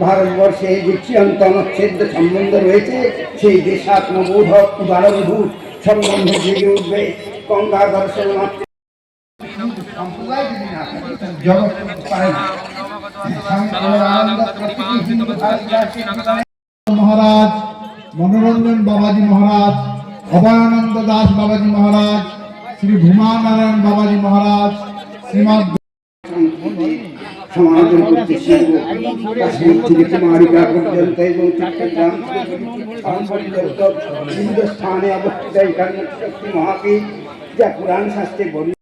ভারতবর্ষে যে চিরন্তন ছেদ্য সম্বন্ধ রয়েছে সেই দেশাত্মবোধক উদারবোধ সম্বন্ধ জেগে উঠবে গঙ্গা দর্শন সম্প্রদায় যদি না জগৎ পায় মহারাজ মনোরঞ্জন বাবাজি মহারাজ অভয়ানন্দ দাস বাবাজি মহারাজ শ্রী ভূমানারায়ণ বাবাজি মহারাজ শ্রীমদ সমাধান করতে শিখব কাশ্মীর থেকে কুমারিকা পর্যন্ত এবং চট্টগ্রাম থেকে পর্যন্ত হিন্দুস্থানে অবস্থিত এখানে শক্তি মহাপীঠ যা পুরাণ শাস্ত্রে বর্ণিত।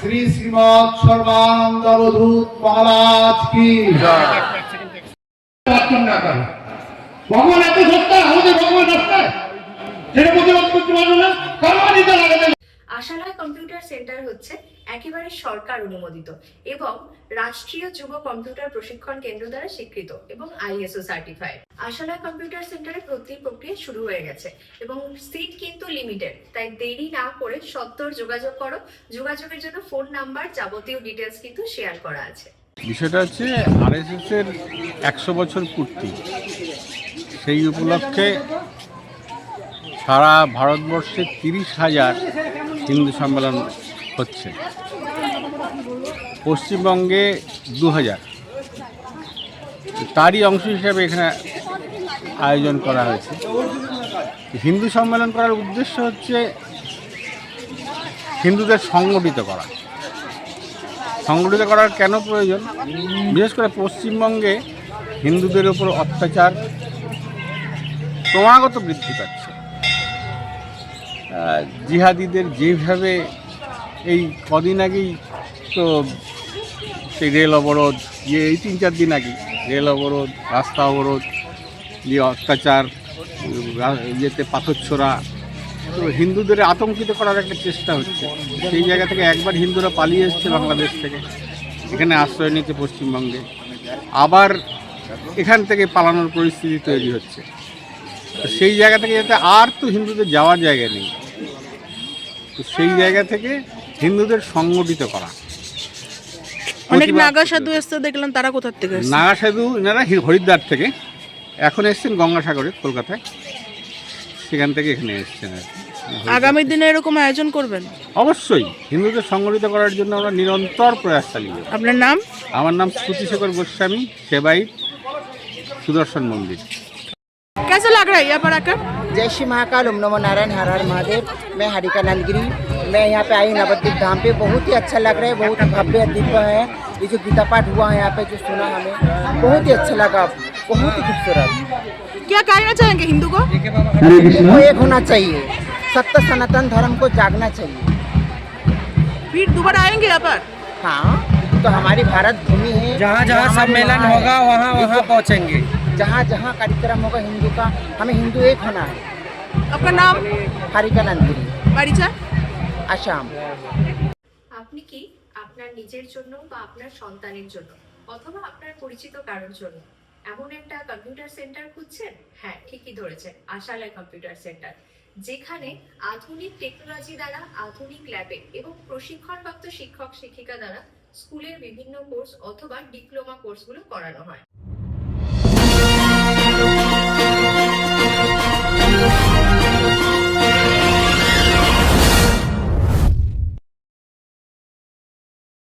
শ্রী শ্রীমদ সর্বানন্দ অবধূত মহারাজ কি ভগবান এত সস্তা আমাদের ভগবান রাস্তায় সেটা প্রতিবাদ করতে পারব না। কর্মানিতে লাগাতে আশালয় কম্পিউটার সেন্টার হচ্ছে একেবারে সরকার অনুমোদিত এবং রাষ্ট্রীয় যুব কম্পিউটার প্রশিক্ষণ কেন্দ্র দ্বারা স্বীকৃত এবং আইএসও সার্টিফাইড আশালয় কম্পিউটার সেন্টারে ভর্তির প্রক্রিয়া শুরু হয়ে গেছে এবং সিট কিন্তু লিমিটেড তাই দেরি না করে সত্তর যোগাযোগ করো। যোগাযোগের জন্য ফোন নাম্বার যাবতীয় ডিটেলস কিন্তু শেয়ার করা আছে। বিষয়টা হচ্ছে আরএসএস এর একশো বছর পূর্তি। সেই উপলক্ষে সারা ভারতবর্ষে তিরিশ হাজার হিন্দু সম্মেলন হচ্ছে। পশ্চিমবঙ্গে দু হাজার। তারই অংশ হিসাবে এখানে আয়োজন করা হয়েছে। হিন্দু সম্মেলন করার উদ্দেশ্য হচ্ছে হিন্দুদের সংগঠিত করা। সংগঠিত করার কেন প্রয়োজন? বিশেষ করে পশ্চিমবঙ্গে হিন্দুদের উপর অত্যাচার ক্রমাগত বৃদ্ধি পাচ্ছে। জিহাদিদের যেভাবে এই কদিন আগেই তো সেই রেল অবরোধ ইয়ে এই তিন চার দিন আগে রেল অবরোধ, রাস্তা অবরোধ, যে অত্যাচার, ইয়েতে পাথর ছোড়া তো হিন্দুদের আতঙ্কিত করার একটা চেষ্টা হচ্ছে। সেই জায়গা থেকে একবার হিন্দুরা পালিয়ে এসছে বাংলাদেশ থেকে, এখানে আশ্রয় নিতে পশ্চিমবঙ্গে। আবার এখান থেকে পালানোর পরিস্থিতি তৈরি হচ্ছে। সেই জায়গা থেকে যাতে আর তো হিন্দুদের যাওয়ার জায়গা নেই। তো সেই জায়গা থেকে হিন্দুদের সংগঠিত করা অনেক প্রতিবাদ নাগা করতে সাধু এসছে দেখলাম তারা কোথার থেকে এসছে নাগা সাধু এনারা হি- হরিদ্বার থেকে এখন এসছেন গঙ্গাসাগরে কলকাতায় সেখান থেকে এখানে এসছেন আর কি। আগামী দিনে এরকম আয়োজন করবেন অবশ্যই হিন্দুদের সংগঠিত করার জন্য আমরা নিরন্তর প্রয়াস চালিয়ে যাবো। আপনার নাম আমার নাম শ্রুতিশেখর গোস্বামী সেবাই সুদর্শন মন্দির कैसा लग रहा है यहाँ पर आकर जय श्री महाकाल ओम नमो नारायण हर हर महादेव मैं हरिकानंद गिरी मैं यहाँ पे आई नवद्वीप धाम पे। बहुत ही अच्छा लग रहा है बहुत भव्य दिव्य है। ये जो गीता पाठ हुआ है यहाँ पे जो सुना हमें बहुत ही अच्छा लगा। बहुत ही खूबसूरत। क्या कहना चाहेंगे हिंदू को? वो एक होना चाहिए। सत्य सनातन धर्म को जागना चाहिए। फिर दोबारा आएँगे यहाँ पर? हाँ तो हमारी भारत भूमि है। जहाँ जहाँ सम्मेलन होगा वहाँ वहाँ पहुँचेंगे। जहाँ जहाँ कार्यक्रम होगा हिंदू का हमें हिंदू एक होना है। আপনার নাম? হারিকা নান্দুরি। বাড়িচা আসাম। আপনি কি আপনার নিজের জন্য বা আপনার সন্তানের জন্য অথবা আপনার পরিচিত কারোর জন্য এমন একটা কম্পিউটার সেন্টার খুঁজছেন? হ্যাঁ ঠিকই ধরেছেন আশালয় কম্পিউটার সেন্টার যেখানে আধুনিক টেকনোলজি দ্বারা আধুনিক ল্যাবে এবং প্রশিক্ষণপ্রাপ্ত শিক্ষক শিক্ষিকা দ্বারা স্কুলের বিভিন্ন কোর্স অথবা ডিপ্লোমা কোর্সগুলো করানো হয়।